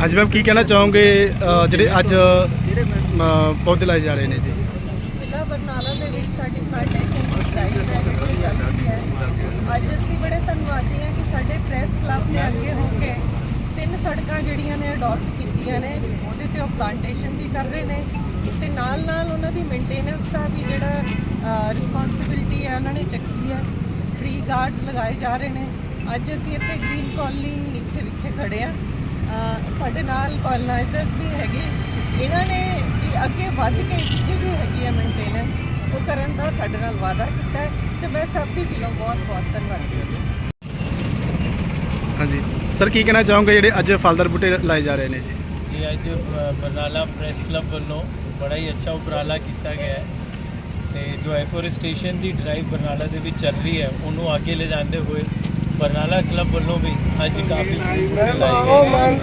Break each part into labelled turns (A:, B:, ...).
A: ਹਾਂਜੀ ਮੈਮ ਕੀ ਕਹਿਣਾ ਚਾਹੋਗੇ ਅ, ਜਿਹੜੇ ਅੱਜ ਅ, ਪੌਦੇ ਲਾਏ ਜਾ ਰਹੇ ਨੇ ਜੀ?
B: ਜ਼ਿਲ੍ਹਾ ਬਰਨਾਲਾ ਦੇ ਵਿੱਚ ਸਾਡੀ ਪਲਾਂਟੇਸ਼ਨ ਦੀ ਡਰਾਈਵ ਹੈ ਜਿਹੜੀ ਉਹ ਚੱਲ ਰਹੀ ਹੈ। ਅੱਜ ਅਸੀਂ ਬੜੇ ਧੰਨਵਾਦੀ ਹਾਂ ਕਿ ਸਾਡੇ ਪ੍ਰੈਸ ਕਲੱਬ ਨੇ ਅੱਗੇ ਹੋ ਕੇ ਤਿੰਨ ਸੜਕਾਂ ਜਿਹੜੀਆਂ ਨੇ ਅਡਾਪਟ ਕੀਤੀਆਂ ਨੇ ਉਹਦੇ ਤੇ ਉਹ ਪਲਾਂਟੇਸ਼ਨ ਵੀ ਕਰ ਰਹੇ ਨੇ। ਤੇ ਨਾਲ ਨਾਲ ਉਹਨਾਂ ਦੀ ਮੇਨਟੇਨੈਂਸ ਦਾ ਵੀ ਜਿਹੜਾ ਰਿਸਪੌਂਸਿਬਿਲਟੀ ਹੈ ਉਹਨਾਂ ਨੇ ਚੱਕੀ ਹੈ। ਟ੍ਰੀ ਗਾਰਡਸ ਲਗਾਏ ਜਾ ਰਹੇ ਨੇ। ਅੱਜ ਅਸੀਂ ਇੱਥੇ ਗ੍ਰੀਨ ਕਾਲਨੀ ਇੱਥੇ ਵਿਖੇ ਖੜੇ ਆ ਸਾਡੇ ਨਾਲ ਕਾਲਨਾਈਜ਼ਰਸ ਵੀ ਹੈਗੇ। ਇਹਨਾਂ ਨੇ ਵੀ ਅੱਗੇ ਵੱਧ ਕੇ ਜਿੱਥੇ ਵੀ ਹੈਗੀ ਹੈ ਮੇਨਟੇਨੈਂਸ ਉਹ ਕਰਨ ਦਾ ਸਾਡੇ ਨਾਲ ਵਾਅਦਾ ਕੀਤਾ ਹੈ ਤੇ ਮੈਂ ਸਭ ਦੀ ਦਿਲੋਂ ਬਹੁਤ ਬਹੁਤ ਧੰਨਵਾਦੀ ਹਾਂ।
A: ਹਾਂਜੀ। ਸਰ ਕੀ ਕਹਿਣਾ ਚਾਹੋਗੇ ਜਿਹੜੇ ਅੱਜ ਫਲਦਾਰ ਬੂਟੇ ਲਾਏ ਜਾ ਰਹੇ ਨੇ? ਜੀ
C: ਜੀ ਅੱਜ ਬਰਨਾਲਾ ਪ੍ਰੈਸ ਕਲੱਬ ਵੱਲੋਂ ਬੜਾ ਹੀ ਅੱਛਾ ਉਪਰਾਲਾ ਕੀਤਾ ਗਿਆ ਹੈ ਤੇ ਜੋ ਐਫੋਰੈਸਟੇਸ਼ਨ ਦੀ ਡਰਾਈਵ ਬਰਨਾਲਾ ਦੇ ਵਿੱਚ ਚੱਲ ਰਹੀ ਹੈ ਉਹਨੂੰ ਅੱਗੇ ਲੈ ਜਾਂਦੇ ਹੋਏ ਬਰਨਾਲਾ ਕਲੱਬ ਵੱਲੋਂ ਵੀ ਅੱਜ ਕਾਫੀ ਬੂਟੇ ਲਾਏ ਗਏ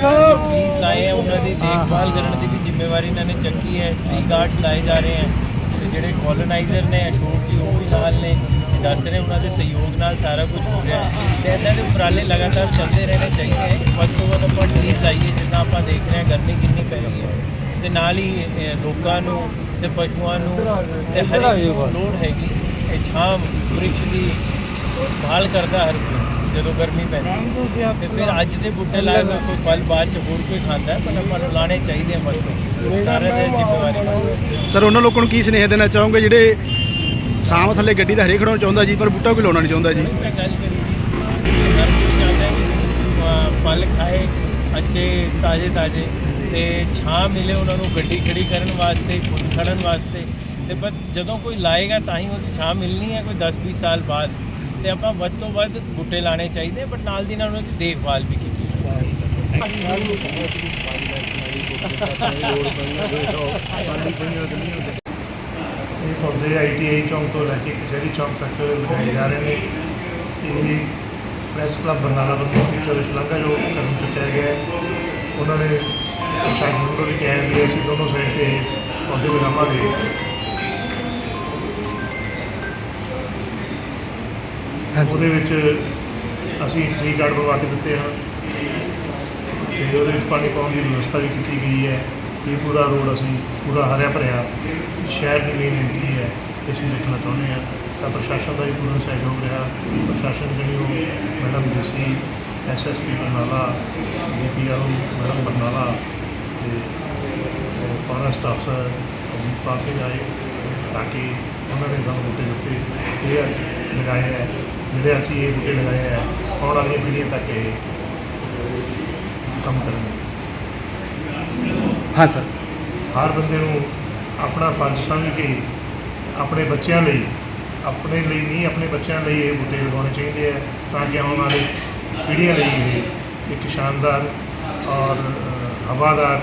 C: ਟ੍ਰੀਜ਼ ਲਾਏ ਹੈ ਉਹਨਾਂ ਦੀ ਦੇਖਭਾਲ ਕਰਨ ਦੀ ਵੀ ਜ਼ਿੰਮੇਵਾਰੀ ਇਹਨਾਂ ਨੇ ਚੱਕੀ ਹੈ ਟ੍ਰੀ ਗਾਰਡਸ ਲਾਏ ਜਾ ਰਹੇ ਹੈ ਤੇ ਜਿਹੜੇ ਕੋਲੋਨਾਈਜ਼ਰ ਨੇ ਅਸ਼ੋਕ ਜੀ ਉਹ ਵੀ ਨਾਲ ਨੇ ਦੱਸ ਰਹੇ ਉਹਨਾਂ ਦੇ ਸਹਿਯੋਗ ਨਾਲ ਸਾਰਾ ਕੁਝ ਹੋ ਰਿਹਾ ਹੈ। ਤੇ ਇੱਦਾਂ ਦੇ ਉਪਰਾਲੇ ਲਗਾਤਾਰ ਚੱਲਦੇ ਰਹਿਣੇ ਚਾਹੀਦੇ ਹੈ ਵੱਧ ਤੋਂ ਵੱਧ ਆਪਾਂ ਟ੍ਰੀਜ਼ ਲਾਈਏ ਜਿੱਦਾਂ ਆਪਾਂ ਦੇਖ ਰਹੇ ਹਾਂ ਗਰਮੀ ਕਿੰਨੀ ਪੈ ਰਹੀ ਹੈ। ਤੇ ਨਾਲ ਹੀ ਲੋਕਾਂ ਨੂੰ ਤੇ ਪਸ਼ੂਆਂ ਨੂੰ ਤੇ ਹਰ ਲੋੜ ਹੈਗੀ। ਇਹ ਛਾਂ ਵ੍ਰਿਕਸ਼ ਦੀ ਭਾਲ ਕਰਦਾ ਹਰ ਕੋਈ। ਜਦੋਂ ਗਰਮੀ ਪੈਂਦੀ ਹੈ। ਤੇ ਫਿਰ ਅੱਜ ਦੇ ਬੂਟੇ ਲਾਏ ਹੋਏ ਕੋਈ ਫਲ ਬਾਅਦ ਚ ਹੋਰ ਕੋਈ ਖਾਂਦਾ ਹੈ, ਪਰ ਆਪਾਂ ਨੂੰ ਲਾਣੇ ਚਾਹੀਦੇ ਆ ਮਤਲਬ ਸਾਰੇ ਦੇ ਜ਼ਿੰਮੇਵਾਰੀ
A: ਸਰ ਉਹਨਾਂ ਲੋਕਾਂ ਨੂੰ ਕੀ ਸੁਨੇਹਾ ਦੇਣਾ ਚਾਹੋਗੇ? ਜਿਹੜੇ ਸਾਮ ਥੱਲੇ ਗੱਡੀ ਦਾ ਹਰੇ ਖੜਾਉਣਾ ਚਾਹੁੰਦਾ ਜੀ ਪਰ ਬੂਟਾ ਕੋਈ ਲਾਉਣਾ ਨਹੀਂ ਚਾਹੁੰਦਾ ਜੀ।
C: ਫਲ ਖਾਏ ਅੱਛੇ ਤਾਜ਼ੇ ਤਾਜ਼ੇ ਤੇ ਛਾਂ ਮਿਲੇ ਉਹਨਾਂ ਨੂੰ ਗੱਡੀ ਖੜੀ ਕਰਨ ਵਾਸਤੇ ਖੜਨ ਵਾਸਤੇ। ਤੇ ਪਰ ਜਦੋਂ ਕੋਈ ਲਾਏਗਾ ਤਾਂ ਹੀ ਉਹਦੀ ਛਾਂ ਮਿਲਣੀ ਹੈ ਕੋਈ 10 20 ਸਾਲ ਬਾਅਦ। ਤੇ ਆਪਾਂ ਵੱਧ ਤੋਂ ਵੱਧ ਬੂਟੇ ਲਾਣੇ ਚਾਹੀਦੇ ਬਟ ਨਾਲ ਦੀ ਨਾਲ ਉਹਨਾਂ ਦੀ ਦੇਖਭਾਲ ਵੀ ਕੀਤੀ
D: ਇਹ ਪੌਦੇ ਆਈਟੀਆਈ ਚੌਂਕ ਤੋਂ ਲੈ ਕੇ ਕਚਹਿਰੀ ਚੌਂਕ ਤੱਕ ਲਗਾਏ ਜਾ ਰਹੇ ਨੇ। ਇਹ ਪ੍ਰੈਸ ਕਲੱਬ ਬਰਨਾਲਾ ਵੱਲੋਂ ਇੱਕ ਸ਼ਲਾਘਾ ਜੋ ਕਦਮ ਚੁੱਕਿਆ ਗਿਆ ਉਹਨਾਂ ਨੇ ਪ੍ਰਸ਼ਾਸਨ ਨੂੰ ਵੀ ਕਿਹਾ ਵੀ ਅਸੀਂ ਦੋਨੋਂ ਸਾਈਡ ਤੇ ਪੌਦੇ ਲਗਾਵਾਂਗੇ ਉਹਦੇ ਵਿੱਚ ਅਸੀਂ ਟ੍ਰੀ ਗਾਰਡ ਬਣਵਾ ਕੇ ਦਿੱਤੇ ਹਨ ਤੇ ਉਹਦੇ ਵਿੱਚ ਪਾਣੀ ਪਾਉਣ ਦੀ ਵਿਵਸਥਾ ਵੀ ਕੀਤੀ ਗਈ ਹੈ। ਇਹ ਪੂਰਾ ਰੋਡ ਅਸੀਂ, ਪੂਰਾ ਹਰਿਆ ਭਰਿਆ ਸ਼ਹਿਰ ਦੀ ਮੇਨ ਐਂਟਰੀ ਹੈ। ਇਸ ਨੂੰ ਦੇਖਣਾ ਚਾਹੁੰਦੇ ਹਾਂ। ਤਾਂ ਪ੍ਰਸ਼ਾਸਨ ਦਾ ਵੀ ਪੂਰਾ ਸਹਿਯੋਗ ਰਿਹਾ। ਪ੍ਰਸ਼ਾਸਨ ਜਿਹੜੀ ਉਹ madam DC SSP Barnala, DPR, madam Barnala ਤੇ ਫਾਰੈਸਟ ਅਫਸਰ ਅਜੀਤਪਾਲ ਸਿੰਘ ਆਏ ਤਾਂ ਕਿ ਉਹਨਾਂ ਨੇ ਸਾਨੂੰ ਬੂਟੇ ਦਿੱਤੇ। ਇਹ ਅੱਜ ਲਗਾਏ ਹੈ। ਜਿਹੜੇ ਅਸੀਂ ਇਹ ਬੂਟੇ ਲਗਾਏ ਹੈ ਆਉਣ ਵਾਲੀਆਂ ਪੀੜ੍ਹੀਆਂ ਤੱਕ ਇਹ ਕੰਮ ਕਰਨਗੇ।
A: ਹਾਂ ਸਰ।
D: ਹਰ ਬੰਦੇ ਨੂੰ ਆਪਣਾ ਫਰਜ਼ ਸਮਝ ਕੇ ਆਪਣੇ ਬੱਚਿਆਂ ਲਈ ਆਪਣੇ ਲਈ ਨਹੀਂ ਆਪਣੇ ਬੱਚਿਆਂ ਲਈ ਇਹ ਬੂਟੇ ਲਗਾਉਣੇ ਚਾਹੀਦੇ ਆ ਤਾਂ ਕਿ ਆਉਣ ਵਾਲੀ ਪੀੜ੍ਹੀਆਂ ਲਈ ਇਹ ਇੱਕ ਸ਼ਾਨਦਾਰ ਔਰ ਅ, ਹਵਾਦਾਰ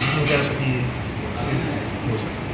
D: ਜਿਹਨੂੰ ਕਹਿ ਸਕੀਏ ਇਹ ਹੋ ਸਕੇ।